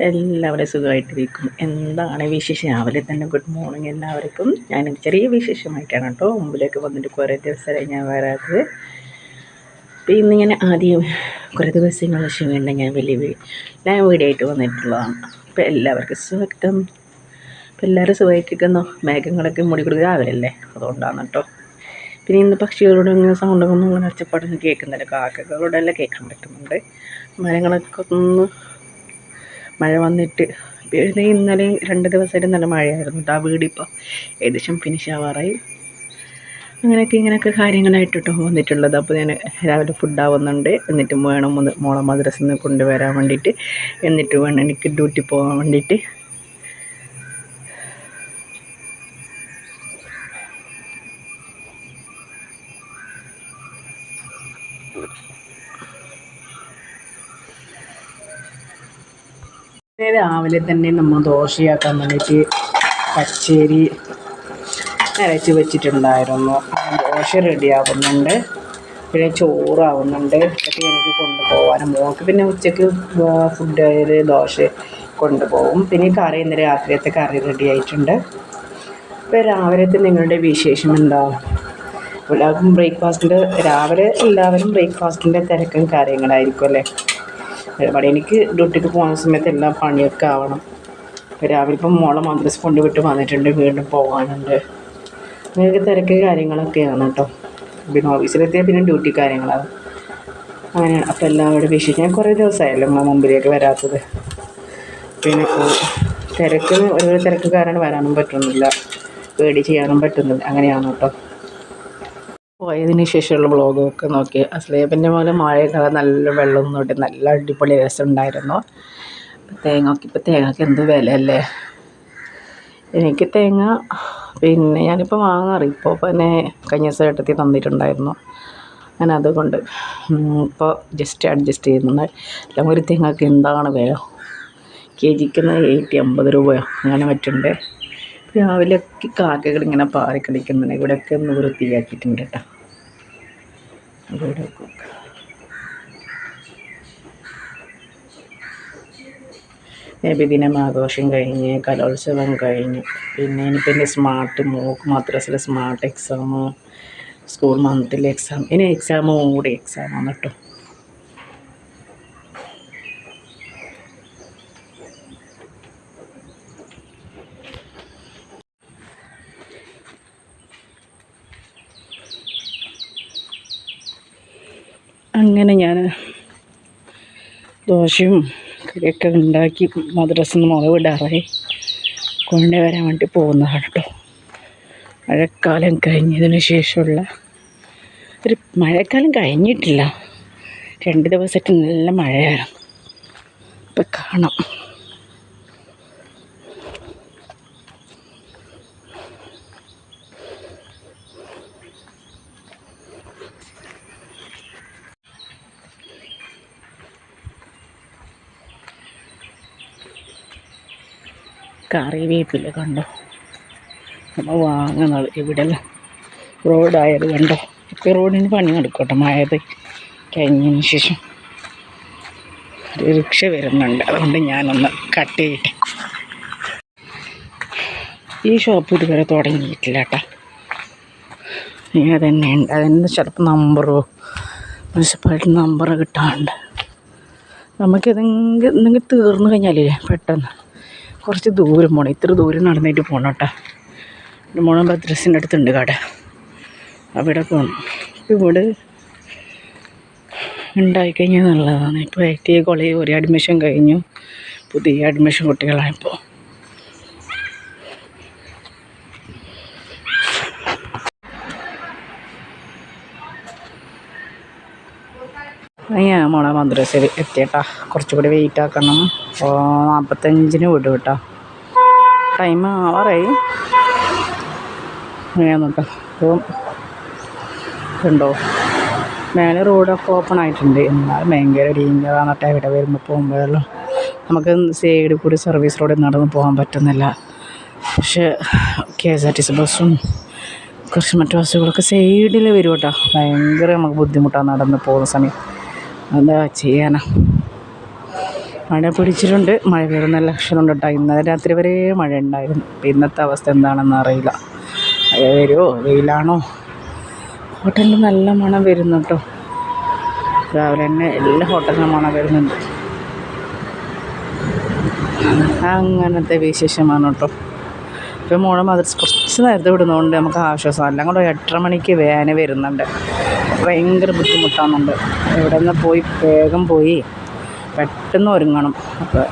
എല്ലാവരും സുഖമായിട്ടിരിക്കും എന്താണ് വിശേഷം? രാവിലെ തന്നെ ഗുഡ് മോർണിംഗ് എല്ലാവർക്കും. ഞാൻ ചെറിയ വിശേഷമായിട്ടാണ് കേട്ടോ. മുമ്പിലേക്ക് വന്നിട്ട് കുറേ ദിവസമായി ഞാൻ വരാത്തത്. അപ്പോൾ ഇന്നിങ്ങനെ ആദ്യം കുറേ ദിവസങ്ങൾ ശേഷം വീണ്ടും ഞാൻ വലിയ ഞാൻ വീഡിയോ ആയിട്ട് വന്നിട്ടുള്ളതാണ്. അപ്പോൾ എല്ലാവർക്കും സ്വാഗതം. അപ്പോൾ എല്ലാവരും സുഖമായിട്ടിരിക്കുന്നു. മേഘങ്ങളൊക്കെ മുടി കൊടുക്കുക രാവിലെ അതുകൊണ്ടാണ് കേട്ടോ. പിന്നെ ഇന്ന് പക്ഷികളോട് ഇങ്ങനെ സൗണ്ടൊക്കെ ഒന്നും ഇങ്ങനെ ഒച്ചപ്പാടൊന്നും കേൾക്കുന്നില്ല. കാക്കകളോടെല്ലാം കേൾക്കാൻ പറ്റുന്നുണ്ട്. മരങ്ങളൊക്കെ ഒന്ന് മഴ വന്നിട്ട്. പിന്നെ ഇന്നലെ രണ്ട് ദിവസമായിട്ട് നല്ല മഴയായിരുന്നു കേട്ടോ ആ വീടിപ്പോൾ ഏകദേശം ഫിനിഷ് ആവാറായി. അങ്ങനെയൊക്കെ ഇങ്ങനെയൊക്കെ കാര്യങ്ങളായിട്ട് കേട്ടോ വന്നിട്ടുള്ളത്. അപ്പോൾ ഞാൻ രാവിലെ ഫുഡ് ആവുന്നുണ്ട്. എന്നിട്ട് വേണം മോളെ മദ്രസിൽ നിന്ന് കൊണ്ടുവരാൻ വേണ്ടിയിട്ട്. എന്നിട്ട് വേണം എനിക്ക് ഡ്യൂട്ടി പോകാൻ വേണ്ടിയിട്ട്. രാവിലെ തന്നെ നമ്മൾ ദോശയാക്കാൻ വേണ്ടിയിട്ട് പച്ചരി അരച്ച് വെച്ചിട്ടുണ്ടായിരുന്നു ദോശ റെഡിയാവുന്നുണ്ട് പിന്നെ ചോറാവുന്നുണ്ട് ഇതൊക്കെ എനിക്ക് കൊണ്ടുപോകാനും മോൾക്ക് പിന്നെ ഉച്ചയ്ക്ക് ഫുഡ് ദോശ കൊണ്ടുപോകും പിന്നെ കറി ഇന്ന് രാത്രിയത്തെ കറി റെഡി ആയിട്ടുണ്ട് ഇപ്പോൾ രാവിലത്തെ നിങ്ങളുടെ വിശേഷം എന്താ എല്ലാവർക്കും ബ്രേക്ക്ഫാസ്റ്റിന്റെ രാവിലെ എല്ലാവരും ബ്രേക്ക്ഫാസ്റ്റിന്റെ തിരക്കും കാര്യങ്ങളായിരിക്കും അല്ലേ ഇവിടെ എനിക്ക് ഡ്യൂട്ടിക്ക് പോകുന്ന സമയത്ത് എല്ലാ പണിയൊക്കെ ആവണം. രാവിലെ ഇപ്പം മോളെ മദ്രസ് കൊണ്ടുവിട്ട് വന്നിട്ടുണ്ട്. വീണ്ടും പോകാനുണ്ട് നിങ്ങൾക്ക് തിരക്ക് കാര്യങ്ങളൊക്കെയാണ് കേട്ടോ പിന്നെ ഓഫീസിലെത്തിയാൽ പിന്നെ ഡ്യൂട്ടി കാര്യങ്ങളാണ്. അങ്ങനെയാണ്. അപ്പോൾ എല്ലാവരും വിഷയം ഞാൻ കുറേ ദിവസമായല്ലോ നമ്മളെ മുമ്പിലേക്ക് വരാത്തത്. പിന്നെ തിരക്കിന് ഒരു തിരക്ക് കാരണം വരാനും പറ്റുന്നില്ല. പേടി ചെയ്യാനും പറ്റുന്നില്ല. അങ്ങനെയാണ് കേട്ടോ പോയതിന് ശേഷമുള്ള വ്ളോഗൊക്കെ നോക്കി. അസ്ലേബിന്റെ പോലെ മഴയൊക്കെ നല്ല വെള്ളം നോട്ടി നല്ല അടിപൊളി രസമുണ്ടായിരുന്നു. അപ്പം തേങ്ങക്ക് ഇപ്പം തേങ്ങക്ക് എന്ത് വില അല്ലേ എനിക്ക് തേങ്ങ പിന്നെ ഞാനിപ്പോൾ വാങ്ങാറ്. ഇപ്പോൾ പിന്നെ കഴിഞ്ഞ ദിവസം ഏട്ടത്തി തന്നിട്ടുണ്ടായിരുന്നു. ഞാൻ അതുകൊണ്ട് ഇപ്പോൾ ജസ്റ്റ് അഡ്ജസ്റ്റ് ചെയ്യുന്നുണ്ട് എല്ലാം ഒരു തേങ്ങക്ക് എന്താണ് വില? കെ ജിക്ക് എയ്റ്റി അമ്പത് രൂപയോ അങ്ങനെ മറ്റുണ്ട്. രാവിലെ ഒക്കെ കാക്കകൾ ഇങ്ങനെ പാറി കളിക്കുന്നുണ്ട്. ഇവിടെയൊക്കെ ഒന്ന് വൃത്തിയാക്കിയിട്ടുണ്ട് കേട്ടോ. ഇവിടെ നബിദിനം ആഘോഷം കഴിഞ്ഞ് കലോത്സവം കഴിഞ്ഞ് പിന്നെ ഇനിയിപ്പോൾ എന്റെ smart mock മദ്രസിലെ smart exam school monthly exam ഇനി എക്സാമും കൂടി എക്സാമാണ് കേട്ടോ. അങ്ങനെ ഞാൻ ദോശയും കറിയൊക്കെ ഉണ്ടാക്കി മദ്രസിൽ നിന്ന് മുളക് വിടാറായി കൊണ്ടുവരാൻ വേണ്ടി പോകുന്നതാണ് കേട്ടോ മഴക്കാലം കഴിഞ്ഞതിന് ശേഷമുള്ള ഒരു മഴക്കാലം കഴിഞ്ഞിട്ടില്ല. രണ്ട് ദിവസമായിട്ട് നല്ല മഴയാണ്. ഇപ്പം കാണാം. കറിവേപ്പില കണ്ടോ? നമ്മൾ വാങ്ങുന്നത് ഇവിടെ. റോഡായത് കണ്ടോ? ഇപ്പം റോഡിന് പണി നടക്കട്ടെ മഴയത് കഴിഞ്ഞതിന് ശേഷം. ഒരു റിക്ഷ വരുന്നുണ്ട് അതുകൊണ്ട് ഞാനൊന്ന് കട്ട് ചെയ്യട്ടെ. ഈ ഷോപ്പ് ഇതുവരെ തുടങ്ങിയിട്ടില്ല കേട്ടോ. ഇനി അതന്നെ ഉണ്ട്. അതിന് ചിലപ്പോൾ നമ്പറോ മുനിസിപ്പാലിറ്റി നമ്പർ കിട്ടാണ്ട് നമുക്കിതെങ്കിൽ എന്തെങ്കിലും തീർന്നു കഴിഞ്ഞാലേ പെട്ടെന്ന്. കുറച്ച് ദൂരം പോകണം ഇത്ര ദൂരം നടന്നിട്ട് പോകണം കേട്ടോ. എന്റെ ബദ്രസിന്റെ അടുത്തുണ്ട് കട. അവിടെ പോകണം ഇവിടെ ഉണ്ടായിക്കഴിഞ്ഞാൽ നല്ലതാണ് ഇപ്പോൾ ഐ ടി ഐ കോളേജ് ഒരു അഡ്മിഷൻ കഴിഞ്ഞു. പുതിയ അഡ്മിഷൻ കുട്ടികളായപ്പോൾ ഞാൻ മോളെ മദ്രസയിൽ കുറച്ചും കൂടി വെയിറ്റ് ആക്കണം. അപ്പോൾ നാൽപ്പത്തഞ്ചിന് വിടും കേട്ടോ. ടൈം ആവാറായി. അങ്ങനെയാണ് കേട്ടോ അപ്പം ഉണ്ടോ മേലെ റോഡൊക്കെ ഓപ്പൺ ആയിട്ടുണ്ട്. എന്നാൽ ഭയങ്കര ഡീഞ്ചറാന്നിട്ട് ഇവിടെ വരുമ്പോൾ പോകുമ്പോഴെല്ലാം. നമുക്ക് സൈഡിൽ കൂടി സർവീസ് റോഡിൽ നടന്ന് പോകാൻ പറ്റുന്നില്ല. പക്ഷേ K S R T C ബസ്സും കുറച്ച് മറ്റു ബസ്സുകളൊക്കെ സൈഡിൽ വരും കേട്ടോ. ഭയങ്കര നമുക്ക് ബുദ്ധിമുട്ടാണ് നടന്ന് പോകുന്ന സമയം. എന്താ ചെയ്യാനാ. മഴ പിടിച്ചിട്ടുണ്ട്. മഴ വരുന്ന ലക്ഷണമുണ്ട് കേട്ടോ. ഇന്നലെ രാത്രി വരെ മഴ ഉണ്ടായിരുന്നു ഇപ്പം ഇന്നത്തെ അവസ്ഥ എന്താണെന്ന് അറിയില്ല. മഴ വരുമോ വെയിലാണോ? ഹോട്ടലിൽ നല്ല മണം വരുന്നു കേട്ടോ. രാവിലെ തന്നെ എല്ലാ ഹോട്ടലിലും മണം വരുന്നുണ്ട്. അങ്ങനത്തെ വിശേഷമാണ് കേട്ടോ. ഇപ്പം മോളെ മദ്രസ് കുറച്ച് നേരത്തെ വിടുന്നതുകൊണ്ട് നമുക്ക് ആശ്വാസം. എല്ലാം കൂടെ എട്ടര മണിക്ക് വേന വരുന്നുണ്ട്. ഭയങ്കര ബുദ്ധിമുട്ടാകുന്നുണ്ട് ഇവിടെ നിന്ന് പോയി വേഗം പോയി പെട്ടെന്ന് ഒരുങ്ങണം. അപ്പോൾ